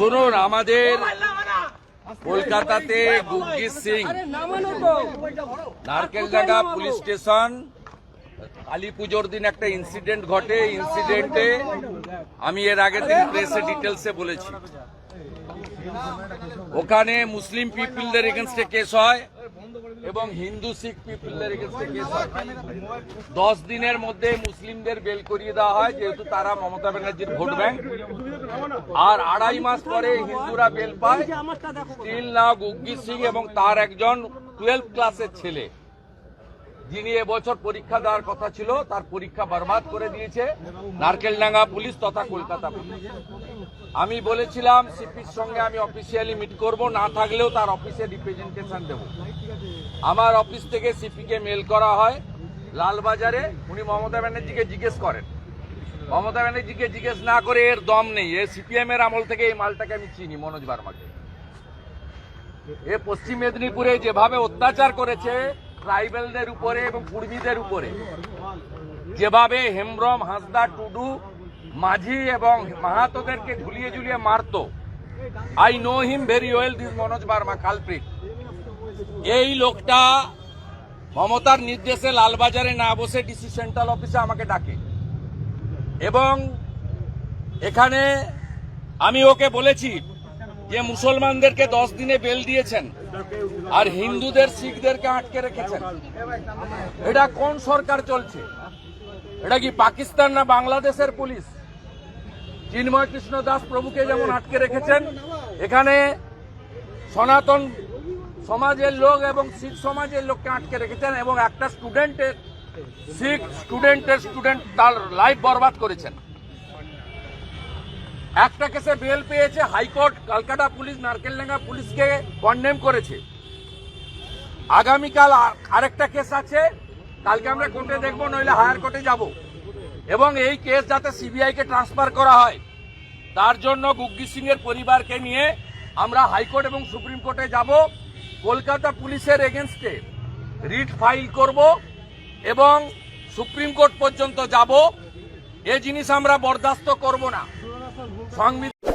শুনুন আমাদের কলকাতাতে গুগজিৎ Singh. Narkeldanga police station. Kali পুজোর দিন একটা ইনসিডেন্ট ঘটে। ইনসিডেন্টে আমি এর আগের দিন প্রেসে ডিটেলসে বলেছি। ওখানে মুসলিম পিপলদের এগেনস্টে কেস হয়। এবং হিন্দু, শিখ পিপলদের কেস হয় দশ দিনের মধ্যে মুসলিমদের বেল করিয়ে দেওয়া হয়, যেহেতু তারা মমতা ব্যানার্জির ভোট ব্যাংক। আর আড়াই মাস পরে হিন্দুরা বেল পায়। স্টিল না গুগ্গি সিং এবং তার একজন টুয়েলভ ক্লাসের ছেলে। যিনি এবছর পরীক্ষা দেওয়ার কথা ছিল, তার পরীক্ষা বরবাদ করে দিয়েছে। নারকেলডাঙ্গা পুলিশ তথা কলকাতা পুলিশ। আমি বলেছিলাম, সিপির সঙ্গে আমি অফিসিয়ালি মিট করব, না থাকলেও তার অফিসে রিপ্রেজেন্টেশন দেব। আমার অফিস থেকে সিপিকে মেল করা হয়, লালবাজারে। উনি মমতা ব্যানার্জিকে জিজ্ঞেস করেন। মমতা ব্যানার্জিকে জিজ্ঞেস না করে এর দম নেই। এ সিপিএম এর আমল থেকে এই মালটাকে আমি চিনি, মনোজ বার্মাকে। এ পশ্চিম মেদিনীপুরে যেভাবে অত্যাচার করেছে ট্রাইবেলদের উপরে এবং কুর্মীদের উপরে। যেভাবে হেমব্রম, হাসদা, টুডু, মাঝি এবং মাহাতোদেরকে ঝুলিয়ে ঝুলিয়ে মারতো। I know him very well, this Manoj Barma, culprit. এই লোকটা মমতার নির্দেশে লালবাজারে না বসে ডিসি সেন্ট্রাল অফিসে আমাকে ডাকে। এবং এখানে আমি ওকে বলেছি যে মুসলমানদেরকে দশ দিনে বেল দিয়েছেন আর হিন্দুদের, শিখদেরকে আটকে রেখেছেন। এটা কোন সরকার চলছে? এটা কি পাকিস্তান না বাংলাদেশের পুলিশ? চিন্ময় কৃষ্ণ দাস প্রভুকে যেমন আটকে রেখেছেন, এখানে সনাতন সমাজের লোক এবং শিখ সমাজের লোককে আটকে রেখেছেন এবং একটা স্টুডেন্টের শিখ স্টুডেন্টের স্টুডেন্ট তার লাইফ বরবাদ করেছেন। একটা কেসে বেল পেয়েছে হাইকোর্ট কলকাতা পুলিশ নারকেল নারকেলডাঙ্গা পুলিশকে কন্ডেম করেছে। আগামীকাল আরেকটা কেস আছে, কালকে আমরা কোর্টে দেখব, নইলে হায়ার কোর্টে যাব। এবং এই কেস যাতে সিবিআই কে ট্রান্সফার করা হয়, তার জন্য গুগ্গি সিং এর পরিবারকে নিয়ে আমরা হাইকোর্ট এবং সুপ্রিম কোর্টে যাব। কলকাতা পুলিশের এগেনস্টে রিট ফাইল করব এবং সুপ্রিম কোর্ট পর্যন্ত যাব। এ জিনিস আমরা বরদাস্ত করব না। সংবিধান